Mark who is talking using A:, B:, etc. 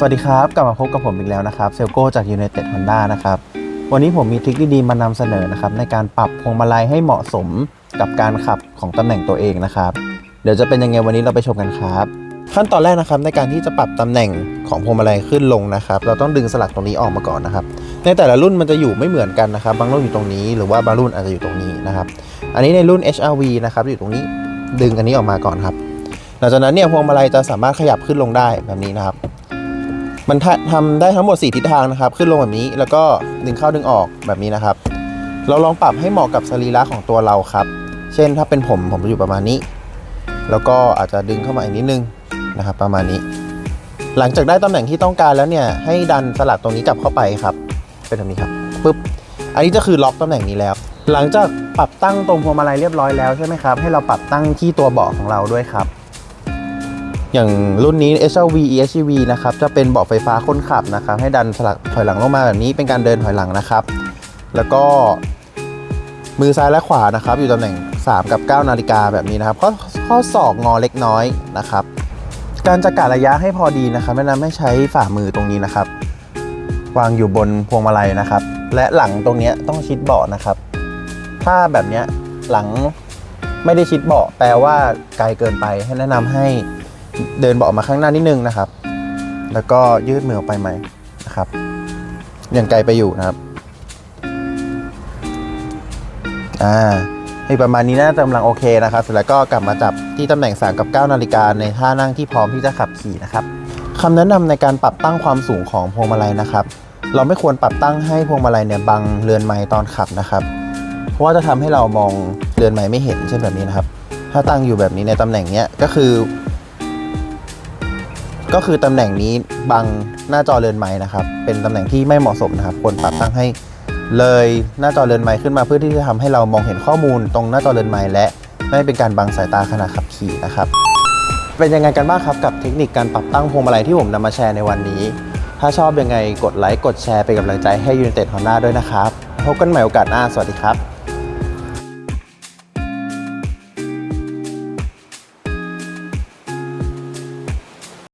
A: สวัสดีครับ กลับมาพบกับผมอีกแล้วนะครับเซลโก้จาก United Honda นะครับ วันนี้ผมมีทริคดีๆมานำเสนอนะครับในการปรับพวงมาลัยให้เหมาะสมกับการขับของตำแหน่งตัวเองนะครับ เดี๋ยวจะเป็นยังไงวันนี้เราไปชมกันครับ ขั้นตอนแรกนะครับในการที่จะปรับตำแหน่งของพวงมาลัยขึ้นลงนะครับ เราต้องดึงสลักตรงนี้ออกมาก่อนนะครับ ในแต่ละรุ่นมันจะอยู่ไม่เหมือนกันนะครับ บางรุ่นอยู่ตรงนี้ หรือว่าบางรุ่นอาจจะอยู่ตรงนี้นะครับ อันนี้ในรุ่น HRV นะครับอยู่ตรงนี้ดึงอันนี้ออกมาก่อนครับ หลังจากนั้นเนี่ยพวงมาลัยจะสามารถขยับขึ้นลงได้แบบนี้นะครับ มันทะทำได้ทั้งหมด 4 ทิศทางนะครับ ขึ้นลงแบบนี้แล้วก็ดึงเข้าดึงออกแบบนี้นะครับ เราลองปรับให้เหมาะกับสรีระของตัวเราครับ เช่นถ้าเป็นผมผมจะอยู่ประมาณนี้ แล้วก็อาจจะดึงเข้ามาอีกนิดนึงนะครับ ประมาณนี้ หลังจากได้ตำแหน่งที่ต้องการแล้วเนี่ยให้ดันสลักตรงนี้กลับเข้าไปครับ เป็นแบบนี้ครับปึ๊บอันนี้จะคือล็อกตำแหน่งนี้แล้ว หลังจากปรับตั้งตรงพวงมาลัยเรียบร้อยแล้วใช่ไหมครับให้เราปรับตั้งที่ตัวเบาะของเราด้วยครับ อย่างรุ่นนี้ HRV EHEV นะครับจะเป็นเบาะไฟฟ้าคนขับนะครับ ให้ดันสลักถอยหลังลงมาแบบนี้เป็นการเดินถอยหลังนะครับ แล้วก็มือซ้ายและขวานะครับ อยู่ตำแหน่ง 3 กับ 9 นาฬิกาแบบนี้นะครับข้อข้อศอกงอเล็กน้อยนะครับ การจะกะระยะให้พอดีนะครับแนะนำให้ใช้ฝ่ามือตรงนี้นะครับ วางอยู่บนพวงมาลัยนะครับ และหลังตรงนี้ต้องชิดเบาะนะครับ ถ้าแบบนี้หลังไม่ได้ชิดเบาะแปลว่าไกลเกินไปให้แนะนำให้ เดินเบาะมาข้างหน้านิดนึงนะครับ แล้วก็ยืดมือออกไปใหม่นะครับยังไกลไปอยู่นะครับอ่าให้ประมาณนี้น่าจะกำลังโอเคนะครับ เสร็จแล้วก็กลับมาจับที่ตำแหน่ง3กับ9นาฬิกาในท่านั่งที่พร้อมที่จะขับขี่นะครับคำแนะนำในการปรับตั้งความสูงของพวงมาลัยนะครับ เราไม่ควรปรับตั้งให้พวงมาลัยเนี่ยบังเรือนไม้ตอนขับนะครับ เพราะว่าจะทำให้เรามองเรือนไม้ไม่เห็นเช่นแบบนี้นะครับ ถ้าตั้งอยู่แบบนี้ในตำแหน่งเนี้ยก็คือ ก็คือตำแหน่งนี้บังหน้าจอเรือนไม้นะครับ เป็นตำแหน่งที่ไม่เหมาะสมนะครับควรปรับตั้งให้เลยหน้าจอเรือนไม้ขึ้นมาเพื่อที่จะทำให้เรามองเห็นข้อมูลตรงหน้าจอเรือนไม้และไม่เป็นการบังสายตาขณะขับขี่นะครับ เป็นยังไงกันบ้างครับกับเทคนิคการปรับตั้งพวงมาลัยที่ผมนำมาแชร์ในวันนี้ ถ้าชอบยังไงกดไลค์กดแชร์เป็นกำลังใจให้ United Honda ด้วยนะครับพบกันใหม่โอกาสหน้าสวัสดีครับ